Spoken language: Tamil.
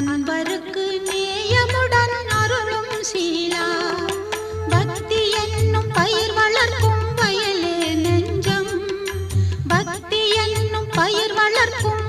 அன்பருக்கு நேயமுடன் அருளும் சீலா. பக்தி என்னும் பயிர் வளர்க்கும் வயலே நெஞ்சம். பக்தி என்னும் பயிர் வளர்க்கும்